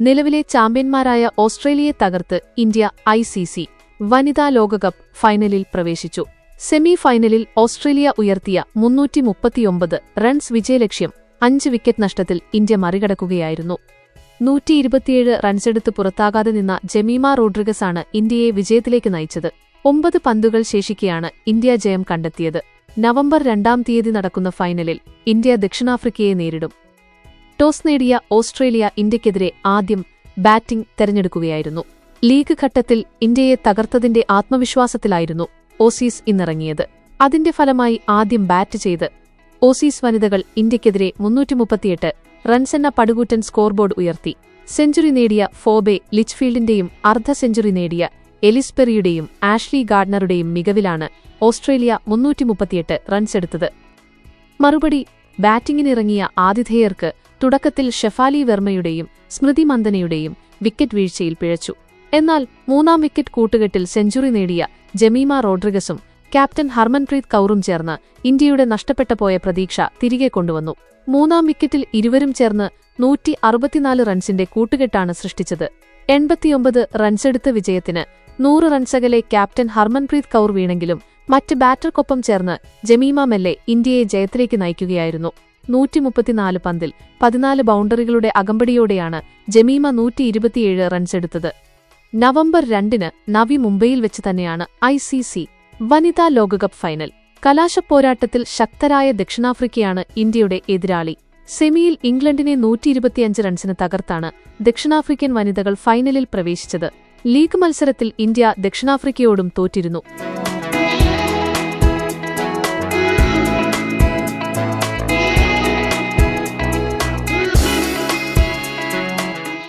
നിലവിലെ ചാമ്പ്യന്മാരായ ഓസ്ട്രേലിയയെ തകർത്ത് ഇന്ത്യ ഐ സി സി വനിതാ ലോകകപ്പ് ഫൈനലിൽ പ്രവേശിച്ചു. സെമി ഫൈനലിൽ ഓസ്ട്രേലിയ ഉയർത്തിയ മുന്നൂറ്റി മുപ്പത്തിയൊമ്പത് റൺസ് വിജയലക്ഷ്യം അഞ്ച് വിക്കറ്റ് നഷ്ടത്തിൽ ഇന്ത്യ മറികടക്കുകയായിരുന്നു. നൂറ്റി ഇരുപത്തിയേഴ് റൺസെടുത്ത് പുറത്താകാതെ നിന്ന ജമീമ റോഡ്രിഗസാണ് ഇന്ത്യയെ വിജയത്തിലേക്ക് നയിച്ചത്. ഒമ്പത് പന്തുകൾ ശേഷിക്കെയാണ് ഇന്ത്യ ജയം കണ്ടെത്തിയത്. നവംബർ രണ്ടാം തീയതി നടക്കുന്ന ഫൈനലിൽ ഇന്ത്യ ദക്ഷിണാഫ്രിക്കയെ നേരിടും. ടോസ് നേടിയ ഓസ്ട്രേലിയ ഇന്ത്യക്കെതിരെ ആദ്യം ബാറ്റിംഗ് തെരഞ്ഞെടുക്കുകയായിരുന്നു. ലീഗ് ഘട്ടത്തിൽ ഇന്ത്യയെ തകർത്തതിന്റെ ആത്മവിശ്വാസത്തിലായിരുന്നു ഓസീസ് ഇന്നിറങ്ങിയത്. അതിന്റെ ഫലമായി ആദ്യം ബാറ്റ് ചെയ്ത് ഓസീസ് വനിതകൾ ഇന്ത്യക്കെതിരെ മുന്നൂറ്റിമുപ്പത്തിയെട്ട് റൺസെന്ന പടുകൂറ്റൻ സ്കോർബോർഡ് ഉയർത്തി. സെഞ്ചുറി നേടിയ ഫോബെ ലിച്ച്ഫീൽഡിന്റെയും അർദ്ധ സെഞ്ചുറി നേടിയ എലിസ്പെറിയുടെയും ആഷ്ലി ഗാർഡ്നറുടെയും മികവിലാണ് ഓസ്ട്രേലിയ മുന്നൂറ്റിമുപ്പത്തിയെട്ട് റൺസെടുത്തത്. മറുപടി ബാറ്റിംഗിനിറങ്ങിയ ആതിഥേയർക്ക് തുടക്കത്തിൽ ഷെഫാലി വെർമ്മയുടെയും സ്മൃതി മന്ദനയുടെയും വിക്കറ്റ് വീഴ്ചയിൽ പിഴച്ചു. എന്നാൽ മൂന്നാം വിക്കറ്റ് കൂട്ടുകെട്ടിൽ സെഞ്ചുറി നേടിയ ജമീമ റോഡ്രിഗസും ക്യാപ്റ്റൻ ഹർമൻപ്രീത് കൌറും ചേർന്ന് ഇന്ത്യയുടെ നഷ്ടപ്പെട്ട പോയ പ്രതീക്ഷ തിരികെ കൊണ്ടുവന്നു. മൂന്നാം വിക്കറ്റിൽ ഇരുവരും ചേർന്ന് നൂറ്റി അറുപത്തിനാല് റൺസിന്റെ കൂട്ടുകെട്ടാണ് സൃഷ്ടിച്ചത്. എൺപത്തിയൊമ്പത് റൺസെടുത്ത വിജയത്തിന് നൂറ് റൺസകലെ ക്യാപ്റ്റൻ ഹർമൻപ്രീത് കൌർ വീണെങ്കിലും മറ്റ് ബാറ്റർക്കൊപ്പം ചേർന്ന് ജമീമ മെല്ലെ ഇന്ത്യയെ ജയത്തിലേക്ക് നയിക്കുകയായിരുന്നു. നൂറ്റിമുപ്പത്തിനാല് പന്തിൽ പതിനാല് ബൗണ്ടറികളുടെ അകമ്പടിയോടെയാണ് ജമീമ നൂറ്റി ഇരുപത്തിയേഴ് റൺസെടുത്തത് നവംബർ രണ്ടിന് നവി മുംബൈയിൽ വെച്ച് തന്നെയാണ് ഐ സി സി വനിതാ ലോകകപ്പ് ഫൈനൽ. കലാശപ്പോരാട്ടത്തിൽ ശക്തരായ ദക്ഷിണാഫ്രിക്കയാണ് ഇന്ത്യയുടെ എതിരാളി. സെമിയിൽ ഇംഗ്ലണ്ടിനെ നൂറ്റിയിരുപത്തിയഞ്ച് റൺസിന് തകർത്താണ് ദക്ഷിണാഫ്രിക്കൻ വനിതകൾ ഫൈനലിൽ പ്രവേശിച്ചത്. ലീഗ് മത്സരത്തിൽ ഇന്ത്യ ദക്ഷിണാഫ്രിക്കയോടും തോറ്റിരുന്നു.